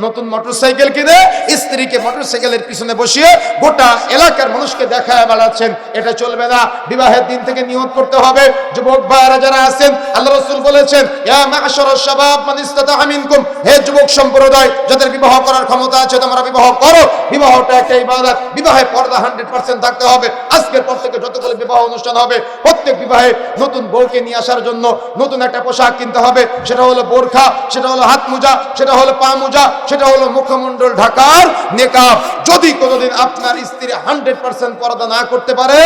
নতুন মোটরসাইকেল কিনে স্ত্রীকে মোটরসাইকেলের পিছনে বসিয়ে গোটা এলাকার মানুষকে দেখায় বেড়াচ্ছেন। এটা চলবে না। বিবাহের দিন থেকে নিয়ত করতে হবে। যুবক ভাইরা যারা আছেন, আল্লাহ রসুল বলেছেন হে যুবক সম্প্রদায়, যাদের বিবাহ করার ক্ষমতা আছে, তোমরা বিবাহ করো। বিবাহটা একটা ইবাদত। বিবাহে পর্দা 100% থাকতে হবে। আজকের পর থেকে যতগুলো বিবাহ অনুষ্ঠান হবে প্রত্যেক বিবাহে নতুন বউকে নিয়ে আসার জন্য নতুন একটা পোশাক কিনতে হবে। সেটা হলো বোরখা, সেটা হলো হাত মোজা, সেটা হলো পা মোজা, সেটা হলো মুখমণ্ডল ঢাকার নেকাব। যদি কোনোদিন আপনার স্ত্রী হান্ড্রেড পার্সেন্ট পর্দা না করতে পারে,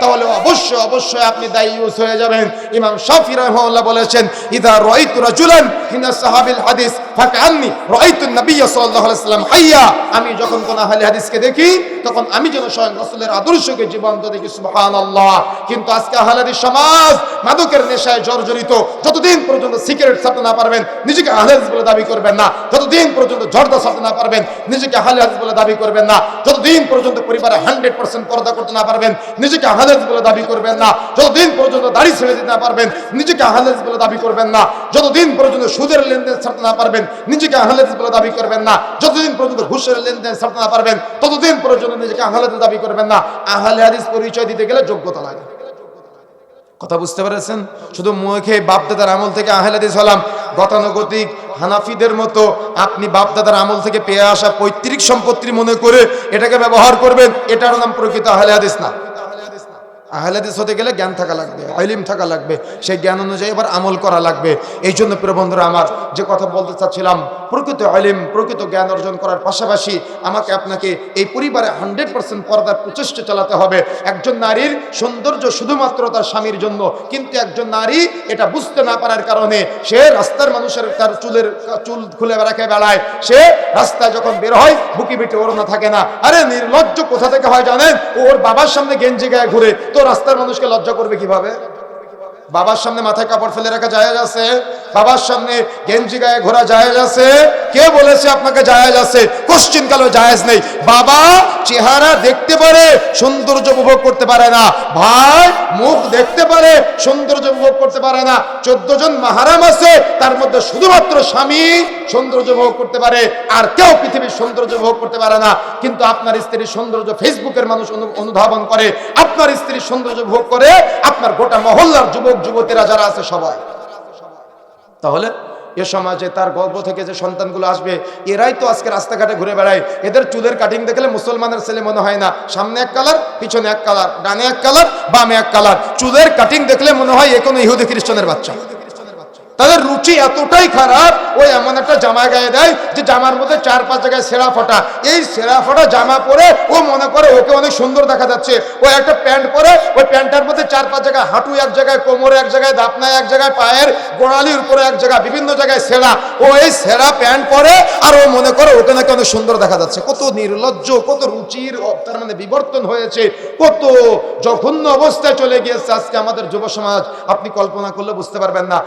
তাহলে অবশ্যই অবশ্যই আপনি দায়ুস হয়ে যাবেন। ইমাম শাফি রহমাল্লাহ বলেছেন, ইদা রাইতু রাজুলান মিনাস সাহাবিল হাদিস। ফাকান্নি রাইতু নবী সাল্লাল্লাহু আলাইহি সাল্লাম হাইয়া। আমি যখন কোন আহলে হাদিসকে দেখি, তখন আমি যেন স্বয়ং রাসূলের আদর্শকে জীবন্ত দেখি, সুবহানাল্লাহ। কিন্তু আজকে আহলে হাদিস সমাজ মাদকের নেশায় জর্জরিত। যতদিন পর্যন্ত সিগারেট ছাড়তে না পারবেন, নিজেকে আহলে হাদিস বলে দাবি করবেন না। যতদিন পর্যন্ত জর্দা ছাড়তে না পারবেন, নিজেকে আহলে হাদিস বলে দাবি করবেন না। যতদিন পর্যন্ত পরিবারে হান্ড্রেড পার্সেন্ট পর্দা করতে না পারবেন, নিজেকে আহলে হাদিস বলে দাবি করবেন না। যতদিন পর্যন্ত দাড়ি ছেড়ে দিতে না পারবেন, নিজেকে আহলে হাদিস বলে দাবি করবেন না। যতদিন পর্যন্ত সুদের লেনদেন ছাড়তে না পারবেন, নিজেকে আহলে বলে দাবি করবেন না। যতদিন পর্যন্ত ঘুষের লেনদেন ছাড়তে না পারবেন, ততদিন পর্যন্ত নিজেকে আহলে দাবি করবেন না। আহলে হাদিস পরিচয় দিতে গেলে যোগ্যতা লাগে। কথা বুঝতে পেরেছেন? শুধু মুখে বাপদাদার আমল থেকে আহলাদিস হলাম। গতানুগতিক হানাফিদের মতো আপনি বাপদাদার আমল থেকে পেয়ে আসা পৈতৃক সম্পত্তি মনে করে এটাকে ব্যবহার করবেন, এটার নাম প্রকৃত আহলে হাদিস না। আহলাদিস হতে গেলে জ্ঞান থাকা লাগবে আইলিম থাকা লাগবে, সেই জ্ঞান অনুযায়ী এবার আমল করা লাগবে। এই জন্য প্রিয় বন্ধুরা আমার যে কথা বলতে চাচ্ছিলাম, প্রকৃত আইলিম প্রকৃত জ্ঞান অর্জন করার পাশাপাশি আমাকে আপনাকে এই পরিবারে হান্ড্রেড পার্সেন্ট পর্দার প্রচেষ্টা চালাতে হবে। একজন নারীর সৌন্দর্য শুধুমাত্র তার স্বামীর জন্য, কিন্তু একজন নারী এটা বুঝতে না পারার কারণে সে রাস্তার মানুষের তার চুলের চুল খুলে বেড়াকে বেড়ায়। সে রাস্তায় যখন বের হয়, বুকি বিটে ওড়না থাকে না। আরে নির্লজ্জ কোথা থেকে হয় জানেন? ওর বাবার সামনে গেঞ্জি গায়ে ঘুরে। রাস্তার মানুষকে লজ্জা করবে কীভাবে? বাবার সামনে মাথায় কাপড় ফেলে রাখা যায় আছে? বাবার সামনে গেঞ্জি গায়ে ঘোরা জায়েজ আছে? কে বলেছে আপনাকে জায়েজ আছে? কোশ্চিন কালো জায়েজ নেই। বাবা চেহারা দেখতে পারে, সৌন্দর্য উপভোগ করতে পারে না। ভাই মুখ দেখতে পারে, সৌন্দর্য উপভোগ করতে পারে না। চোদ্দ জন মাহারাম আছে, তার মধ্যে শুধুমাত্র স্বামী সৌন্দর্য উপভোগ করতে পারে, আর কেউ পৃথিবীর সৌন্দর্য উপভোগ করতে পারে না। কিন্তু আপনার স্ত্রীর সৌন্দর্য ফেসবুকের মানুষ অনুধাবন করে। আপনার স্ত্রীর সৌন্দর্য ভোগ করে, আপনার গোটা মহল্লার যুবক, যুবতীরা যারা আছে সবাই। তাহলে এ সমাজে তার গর্ব থেকে যে সন্তানগুলো আসবে, এরাই তো আজকে রাস্তাঘাটে ঘুরে বেড়ায়। এদের চুলের কাটিং দেখলে মুসলমানের ছেলে মনে হয় না। সামনে এক কালার পিছনে এক কালার ডানে এক কালার বামে এক কালার চুলের কাটিং দেখলে মনে হয় এ কোনো ইহুদি খ্রিস্টানের বাচ্চা। তাদের রুচি এতটাই খারাপ, ও এমন একটা জামা গায়ে দেয় যে জামার মধ্যে চার, পাঁচ জায়গায় সেরা ফটা। এই সেরা ফটা জামা পরে ও মনে করে ওকে অনেক সুন্দর দেখা যাচ্ছে। ও একটা প্যান্ট পরে, ওই প্যান্টটার মধ্যে চার, পাঁচ জায়গায় হাঁটু এক জায়গায়, কোমরে এক জায়গায় দাপনায় এক জায়গায়, পায়ের গোড়ালির উপরে এক জায়গায়, বিভিন্ন জায়গায় সেরা। ও এই সেরা প্যান্ট পরে আর ও মনে করে ওকে নাকি অনেক সুন্দর দেখা যাচ্ছে। কত নির্লজ্জ, কত রুচির তার মানে বিবর্তন হয়েছে। কত জঘন্য অবস্থায় চলে গিয়েছে আজকে আমাদের যুব সমাজ আপনি কল্পনা করলে বুঝতে পারবেন না।